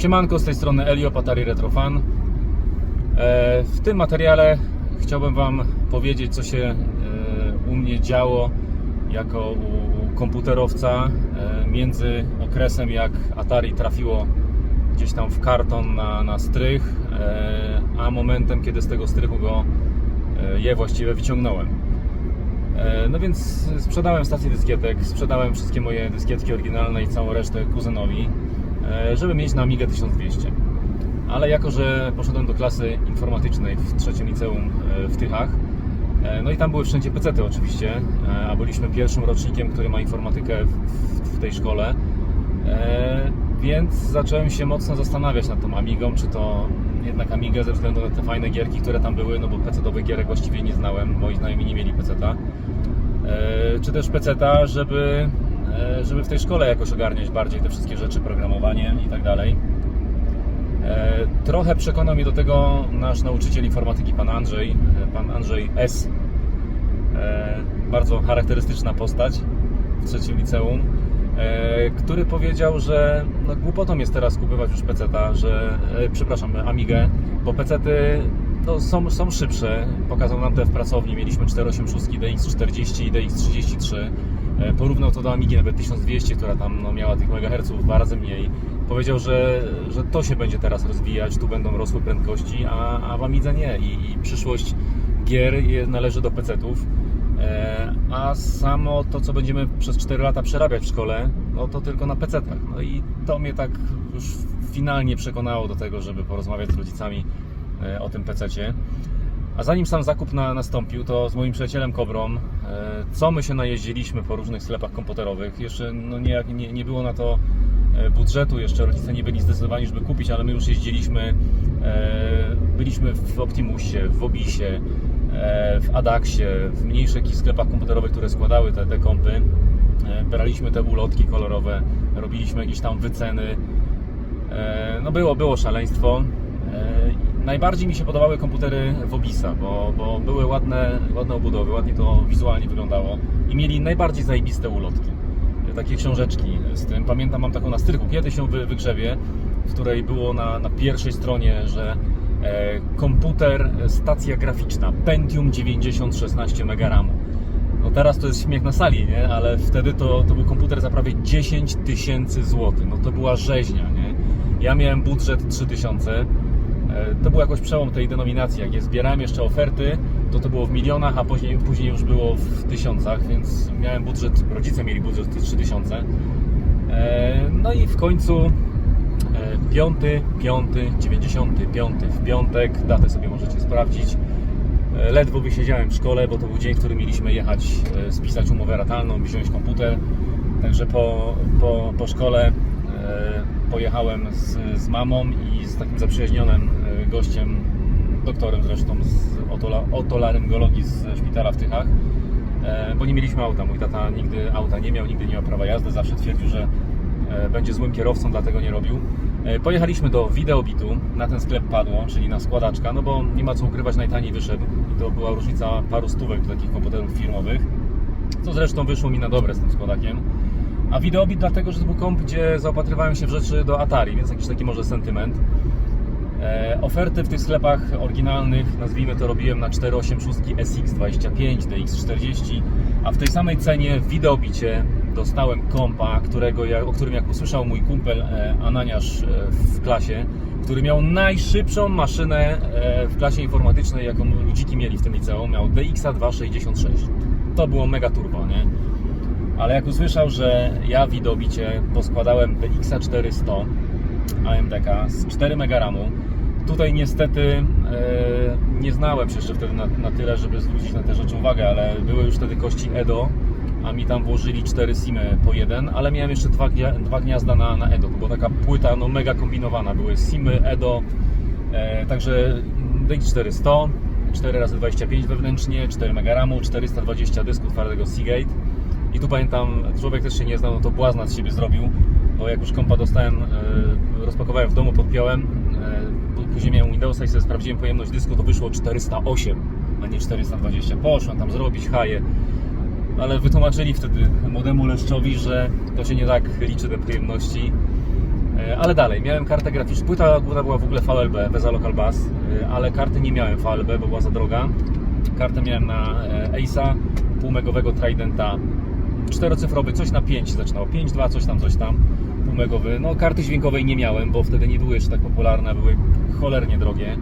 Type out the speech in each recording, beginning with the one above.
Siemanko, z tej strony Elio Patari Retrofan. E, W tym materiale chciałbym Wam powiedzieć, co się e, u mnie działo jako u komputerowca e, między okresem, jak Atari trafiło gdzieś tam w karton na, na strych, a momentem, kiedy z tego strychu go je właściwie wyciągnąłem. No więc sprzedałem stację dyskietek, sprzedałem wszystkie moje dyskietki oryginalne i całą resztę kuzynowi, żeby mieć na Amigę 1200. Ale jako, że poszedłem do klasy informatycznej w trzecim liceum e, w Tychach, e, no i tam były wszędzie pecety oczywiście, e, a byliśmy pierwszym rocznikiem, który ma informatykę w, tej szkole, e, więc zacząłem się mocno zastanawiać nad tą Amigą, czy to jednak Amigę ze względu na te fajne gierki, które tam były, no bo PC-owych gierek właściwie nie znałem, moi znajomi nie mieli PC-ta, e, czy też PC-ta, żeby, e, żeby w tej szkole jakoś ogarniać bardziej te wszystkie rzeczy, programowanie i tak dalej. E, Trochę przekonał mnie do tego nasz nauczyciel informatyki, pan Andrzej, e, pan Andrzej S. E, Bardzo charakterystyczna postać w trzecim liceum, e, który powiedział, że no, głupotą jest teraz kupować już PC-ta, że, e, przepraszam, Amigę, bo PC-ty to są, są szybsze. Pokazał nam te w pracowni, mieliśmy 486 DX40 i DX33. E, Porównał to do Amigi nawet 1200, która tam no, miała tych megaherców dwa razy mniej. Powiedział, że, że to się będzie teraz rozwijać, tu będą rosły prędkości, a, a w Amidze nie. I, i przyszłość gier należy do PC-ów. E, A samo to, co będziemy przez 4 lata przerabiać w szkole, no to tylko na PC-tach. No i to mnie tak już finalnie przekonało do tego, żeby porozmawiać z rodzicami e, o tym PC-cie. A zanim sam zakup na, nastąpił, to z moim przyjacielem Kobrą, e, co my się najeździliśmy po różnych sklepach komputerowych. Jeszcze no nie, nie, nie było na to e, budżetu, jeszcze rodzice nie byli zdecydowani, żeby kupić, ale my już jeździliśmy. E, byliśmy w Optimusie, w Obisie, w Adaxie, w mniejszych sklepach komputerowych, które składały te, te kompy. Braliśmy te ulotki kolorowe, robiliśmy jakieś tam wyceny. No było, było szaleństwo. Najbardziej mi się podobały komputery Wobisa, bo, bo były ładne, ładne obudowy, ładnie to wizualnie wyglądało i mieli najbardziej zajebiste ulotki. Takie książeczki z tym. Pamiętam, mam taką na strychu, kiedyś ją wy- wygrzebię, w której było na, na pierwszej stronie, że e, komputer, e, stacja graficzna Pentium 90 16 MB RAMu. No teraz to jest śmiech na sali, nie? Ale wtedy to, to był komputer za prawie 10 tysięcy złotych. No to była rzeźnia, nie? Ja miałem budżet 3000. E, To był jakoś przełom tej denominacji. Jak je zbierałem jeszcze oferty, to to było w milionach, a później, później już było w tysiącach, więc miałem budżet, rodzice mieli budżet 3000. E, No i w końcu e, 5, 5, 95 w piątek, datę sobie możecie sprawdzić. E, Ledwo wysiedziałem w szkole, bo to był dzień, w którym mieliśmy jechać, e, spisać umowę ratalną, wziąć komputer. Także po, po, po szkole e, pojechałem z, z mamą i z takim zaprzyjaźnionym e, gościem, doktorem zresztą z otola, otolaryngologii z szpitala w Tychach, e, bo nie mieliśmy auta. Mój tata nigdy auta nie miał, nigdy nie miał prawa jazdy, zawsze twierdził, że e, będzie złym kierowcą, dlatego nie robił. Pojechaliśmy do Videobitu, na ten sklep padło, czyli na składaczka, no bo nie ma co ukrywać, najtaniej wyszedł i to była różnica paru stówek do takich komputerów firmowych, co zresztą wyszło mi na dobre z tym składakiem. A Videobit dlatego, że to był komp, gdzie zaopatrywałem się w rzeczy do Atari, więc jakiś taki może sentyment. E, oferty w tych sklepach oryginalnych, nazwijmy to, robiłem na 486 SX25, DX40, a w tej samej cenie w Videobicie dostałem kompa, którego ja, o którym jak usłyszał mój kumpel e, Ananiasz e, w klasie, który miał najszybszą maszynę e, w klasie informatycznej, jaką ludziki mieli w tym liceum, miał DXA 266. To było mega turbo, nie? Ale jak usłyszał, że ja w Videobicie poskładałem DXA 400 AMDK z 4 MB RAMu, Tutaj niestety e, nie znałem się jeszcze wtedy na, na tyle, żeby zwrócić na te rzeczy uwagę, ale były już wtedy kości Edo, a mi tam włożyli cztery simy po jeden, ale miałem jeszcze dwa, dwa gniazda na, na Edo. Była taka płyta no, mega kombinowana. Były simy, Edo, e, także DX400, 4 razy 25 wewnętrznie, 4 MB RAMu, 420 dysku twardego Seagate. I tu pamiętam, człowiek też się nie znał, no to błazna z siebie zrobił, bo jak już kompa dostałem, e, rozpakowałem w domu, podpiąłem, e, później miałem Windowsa i sobie sprawdziłem pojemność dysku, to wyszło 408, a nie 420. Poszłem tam zrobić haje, ale wytłumaczyli wtedy młodemu leszczowi, że to się nie tak liczy te pojemności. E, Ale dalej, miałem kartę graficzną. Płyta główna była w ogóle VLB, Vesa Local Bass, ale karty nie miałem VLB, bo była za droga. Kartę miałem na Ace'a, półmegowego Tridenta, czterocyfrowy, coś na 5 zaczynał, 5.2, coś tam, coś tam, półmegowy. No karty dźwiękowej nie miałem, bo wtedy nie były jeszcze tak popularne, były cholernie drogie.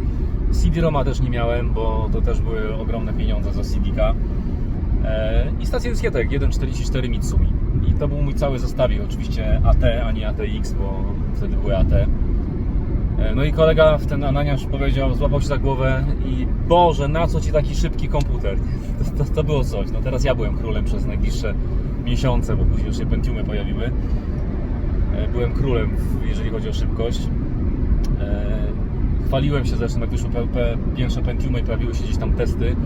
CD-ROMa też nie miałem, bo to też były ogromne pieniądze za CD-ka. E, I stację dyskietek 1.44 Mitsumi. I to był mój cały zestawik, oczywiście AT, a nie ATX, bo wtedy były AT. E, No i kolega w ten Ananiasz powiedział, złapał się za głowę i Boże, na co Ci taki szybki komputer? To, to, to było coś. No teraz ja byłem królem przez najbliższe miesiące, bo później już się Pentiumy pojawiły. E, Byłem królem, jeżeli chodzi o szybkość. E, Chwaliłem się zresztą, jak wyszły pierwsze Pentiumy i pojawiły się gdzieś tam testy,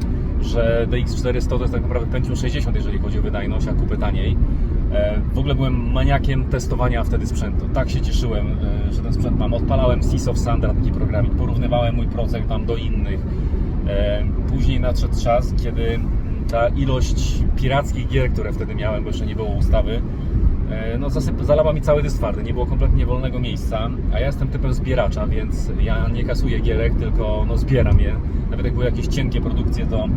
że DX400 to jest tak naprawdę Pentium 60, jeżeli chodzi o wydajność, a kupę taniej. E, W ogóle byłem maniakiem testowania wtedy sprzętu. Tak się cieszyłem, że ten sprzęt mam. Odpalałem Seas of Sandra, taki programik, porównywałem mój procek tam do innych. Później nadszedł czas, kiedy ta ilość pirackich gier, które wtedy miałem, bo jeszcze nie było ustawy, e, no zasyp, zalała mi cały dysk twardy, nie było kompletnie wolnego miejsca, a ja jestem typem zbieracza, więc ja nie kasuję gierek, tylko no, zbieram je. Nawet jak były jakieś cienkie produkcje, to,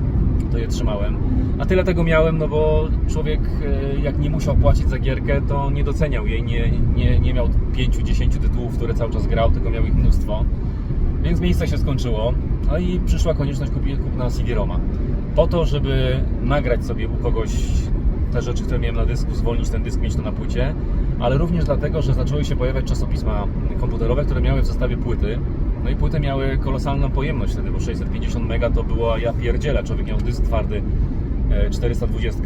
to je trzymałem. A tyle tego miałem, no bo człowiek e, jak nie musiał płacić za gierkę, to nie doceniał jej, nie, nie, nie miał 5-10 tytułów, które cały czas grał, tylko miał ich mnóstwo. Więc miejsce się skończyło, no i przyszła konieczność kupna CD-ROMa. Po to, żeby nagrać sobie u kogoś te rzeczy, które miałem na dysku, zwolnić ten dysk, mieć to na płycie, ale również dlatego, że zaczęły się pojawiać czasopisma komputerowe, które miały w zestawie płyty. No i płyty miały kolosalną pojemność wtedy, bo 650 mega to była ja pierdzielę. Człowiek miał dysk twardy e, 420,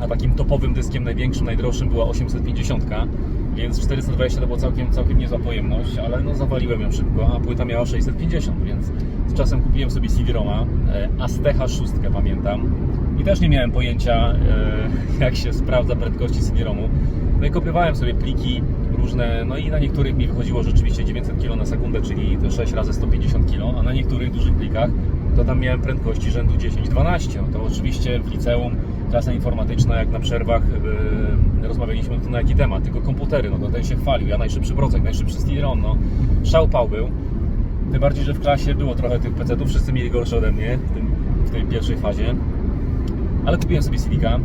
a takim topowym dyskiem największym, najdroższym była 850, więc 420 to była całkiem, całkiem niezła pojemność, ale no zawaliłem ją szybko, a płyta miała 650, więc z czasem kupiłem sobie CD-ROMa, Astecha 6 pamiętam i też nie miałem pojęcia e, jak się sprawdza prędkości CD-ROMu. No i kopiowałem sobie pliki różne, no i na niektórych mi wychodziło rzeczywiście 900 kg na sekundę, czyli to 6 razy 150 kg, a na niektórych dużych plikach to tam miałem prędkości rzędu 10-12. No to oczywiście w liceum klasa informatyczna, jak na przerwach yy, rozmawialiśmy na jaki temat, tylko komputery, no to ten się chwalił, ja najszybszy procek, najszybszy CD-ROM, no szał pał był. Tym bardziej, że w klasie było trochę tych PC-ów, wszyscy mieli gorsze ode mnie w, tym, w tej pierwszej fazie. Ale kupiłem sobie CD-ka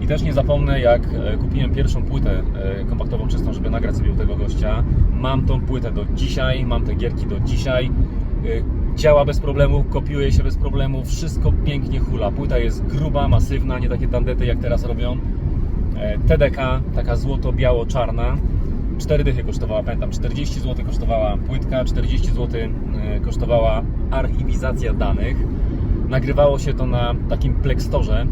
i też nie zapomnę, jak e, kupiłem pierwszą płytę e, kompaktową czystą, żeby nagrać sobie u tego gościa. Mam tą płytę do dzisiaj, mam te gierki do dzisiaj. Działa bez problemu, kopiuje się bez problemu, wszystko pięknie hula. Płyta jest gruba, masywna, nie takie tandety jak teraz robią. E, TDK, taka złoto-biało-czarna. 4 dychy kosztowała, pamiętam, 40 zł kosztowała płytka, 40 zł e, kosztowała archiwizacja danych. Nagrywało się to na takim Plextorze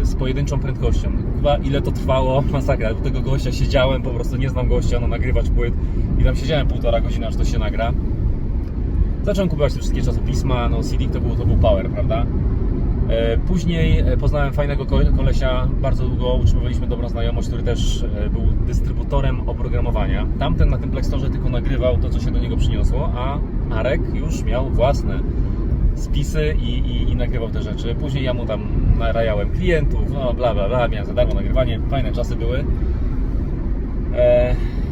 e, z pojedynczą prędkością. Chyba ile to trwało, masakra. Do tego gościa siedziałem, po prostu nie znam gościa, no nagrywać płyt i tam siedziałem półtora godziny, aż to się nagra. Zacząłem kupować te wszystkie czasopisma, no CD to był, to był power, prawda? E, Później e, poznałem fajnego ko- kolesia, bardzo długo utrzymywaliśmy dobrą znajomość, który też e, był dystrybutorem oprogramowania. Tamten na tym Plextorze tylko nagrywał to, co się do niego przyniosło, a Arek już miał własne spisy i, i, i nagrywał te rzeczy. Później ja mu tam narajałem klientów, no bla bla bla, miałem za darmo nagrywanie, fajne czasy były.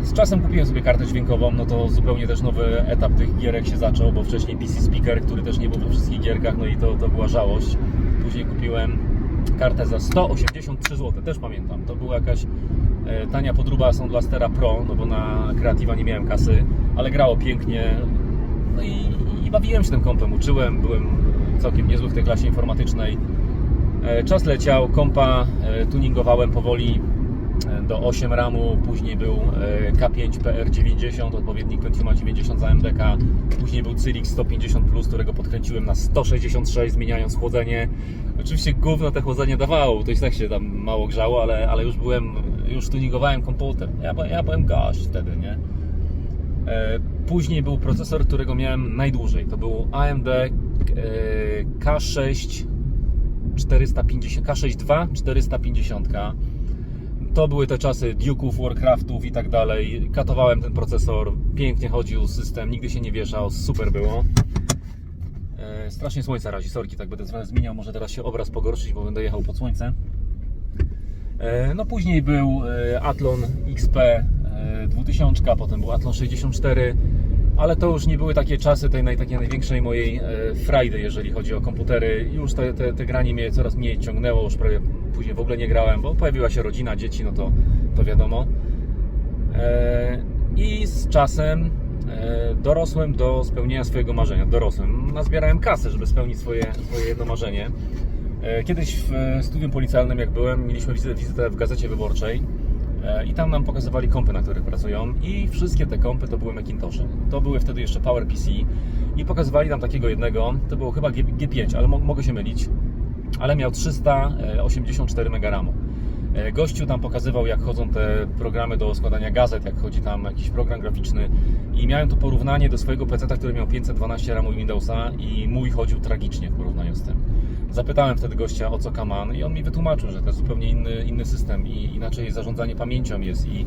Z czasem kupiłem sobie kartę dźwiękową, no to zupełnie też nowy etap tych gierek się zaczął, bo wcześniej PC Speaker, który też nie był we wszystkich gierkach, no i to, to była żałość. Później kupiłem kartę za 183 zł, też pamiętam. To była jakaś e, tania podróba Soundblastera Pro, no bo na Creativa nie miałem kasy, ale grało pięknie. No i, i bawiłem się tym kompem, uczyłem, byłem całkiem niezły w tej klasie informatycznej. E, Czas leciał, kompa e, tuningowałem powoli do 8 ramu, później był e, K5 PR90, odpowiednik Pentiuma 90 za MDK, później był Cyrix 150 Plus, którego podkręciłem na 166, zmieniając chłodzenie. Oczywiście gówno te chłodzenie dawało, to i tak się tam mało grzało, ale, ale już byłem, już tuningowałem komputer. Ja, ja byłem gość wtedy, nie? E, Później był procesor, którego miałem najdłużej. To był AMD e, K6 450, K6 II 450. To były te czasy Duke'ów, Warcraftów i tak dalej. Katowałem ten procesor, pięknie chodził system, nigdy się nie wieszał, super było. E, Strasznie słońce razi, sorki, tak będę trochę zmieniał, może teraz się obraz pogorszyć, bo będę jechał pod słońce. E, No później był Athlon XP e, e, 2000, potem był Athlon 64, ale to już nie były takie czasy tej naj, takiej największej mojej e, frajdy, jeżeli chodzi o komputery. Już te, te, te granie mnie coraz mniej ciągnęło, już prawie później w ogóle nie grałem, bo pojawiła się rodzina, dzieci, no to, to wiadomo. E, I z czasem e, dorosłem do spełnienia swojego marzenia. Dorosłem. Nazbierałem kasę, żeby spełnić swoje, swoje jedno marzenie. E, Kiedyś w studium policjalnym, jak byłem, mieliśmy wizytę, wizytę w gazecie wyborczej i tam nam pokazywali kompy, na których pracują i wszystkie te kompy to były Macintoshe. To były wtedy jeszcze PowerPC i pokazywali nam takiego jednego, to było chyba G, G5, ale mo mogę się mylić, ale miał 384 MB RAMu. E, Gościu tam pokazywał, jak chodzą te programy do składania gazet, jak chodzi tam jakiś program graficzny i miałem to porównanie do swojego PC, który miał 512 RAMu Windowsa i mój chodził tragicznie w porównaniu z tym. Zapytałem wtedy gościa o co kaman i on mi wytłumaczył, że to jest zupełnie inny, inny system i inaczej zarządzanie pamięcią jest i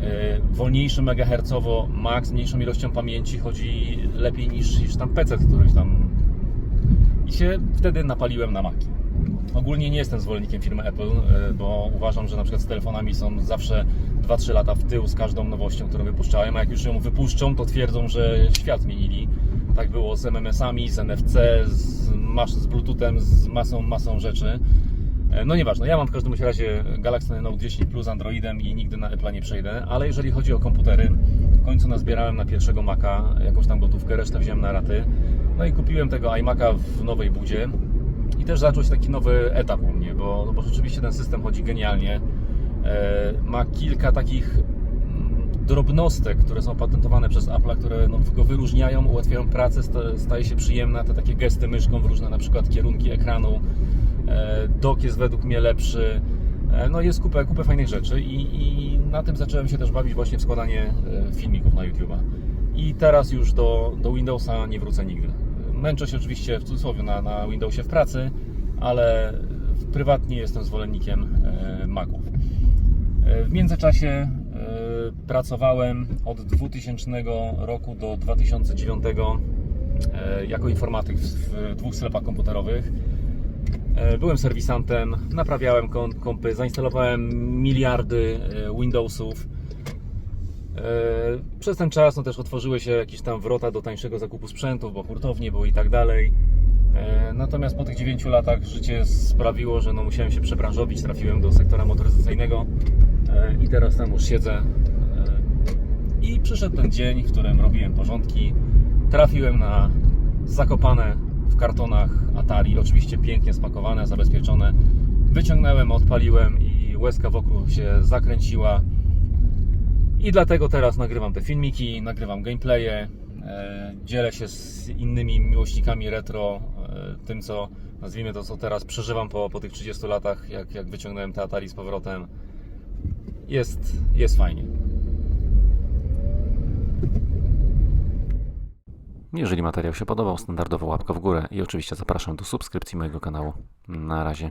e, wolniejszy megahercowo max, mniejszą ilością pamięci chodzi lepiej niż, niż tam PC, któryś tam i się wtedy napaliłem na Maki. Ogólnie nie jestem zwolennikiem firmy Apple, e, bo uważam, że na przykład z telefonami są zawsze 2-3 lata w tył z każdą nowością, którą wypuszczają, a jak już ją wypuszczą, to twierdzą, że świat zmienili. Tak było z MMS-ami, z NFC, z, z Bluetoothem, z masą, masą rzeczy. E, No nieważne, ja mam w każdym razie Galaxy Note 10 Plus Androidem i nigdy na Apple nie przejdę, ale jeżeli chodzi o komputery, w końcu nazbierałem na pierwszego Maca jakąś tam gotówkę, resztę wziąłem na raty. No i kupiłem tego iMac'a w nowej budzie i też zaczął się taki nowy etap u mnie, bo, no bo rzeczywiście ten system chodzi genialnie. E, ma kilka takich mm, drobnostek, które są patentowane przez Apple, które no, go wyróżniają, ułatwiają pracę, sta- staje się przyjemna, te takie gesty myszką w różne na przykład kierunki ekranu. E, Dok jest według mnie lepszy. E, No jest kupę, kupę fajnych rzeczy i, i na tym zacząłem się też bawić właśnie w składanie filmików na YouTube'a. I teraz już do, do Windowsa nie wrócę nigdy. Męczę się oczywiście w cudzysłowie na, na Windowsie w pracy, ale prywatnie jestem zwolennikiem e, Maców. E, W międzyczasie e, pracowałem od 2000 roku do 2009 e, jako informatyk w, dwóch sklepach komputerowych. Byłem serwisantem, naprawiałem kom- kompy, zainstalowałem miliardy Windowsów. E, Przez ten czas no, też otworzyły się jakieś tam wrota do tańszego zakupu sprzętów, bo hurtownie były i tak dalej. E, Natomiast po tych 9 latach życie sprawiło, że no, musiałem się przebranżowić, trafiłem do sektora motoryzacyjnego e, i teraz tam już siedzę. I przyszedł ten dzień, w którym robiłem porządki. Trafiłem na zakopane w kartonach Atari, oczywiście pięknie spakowane, zabezpieczone. Wyciągnąłem, odpaliłem i łezka wokół się zakręciła. I dlatego teraz nagrywam te filmiki, nagrywam gameplaye, e, dzielę się z innymi miłośnikami retro, e, tym co, nazwijmy to, co teraz przeżywam po, po tych 30 latach, jak, jak wyciągnąłem te Atari z powrotem. Jest, jest fajnie. Jeżeli materiał się podobał, standardowo łapka w górę i oczywiście zapraszam do subskrypcji mojego kanału. Na razie.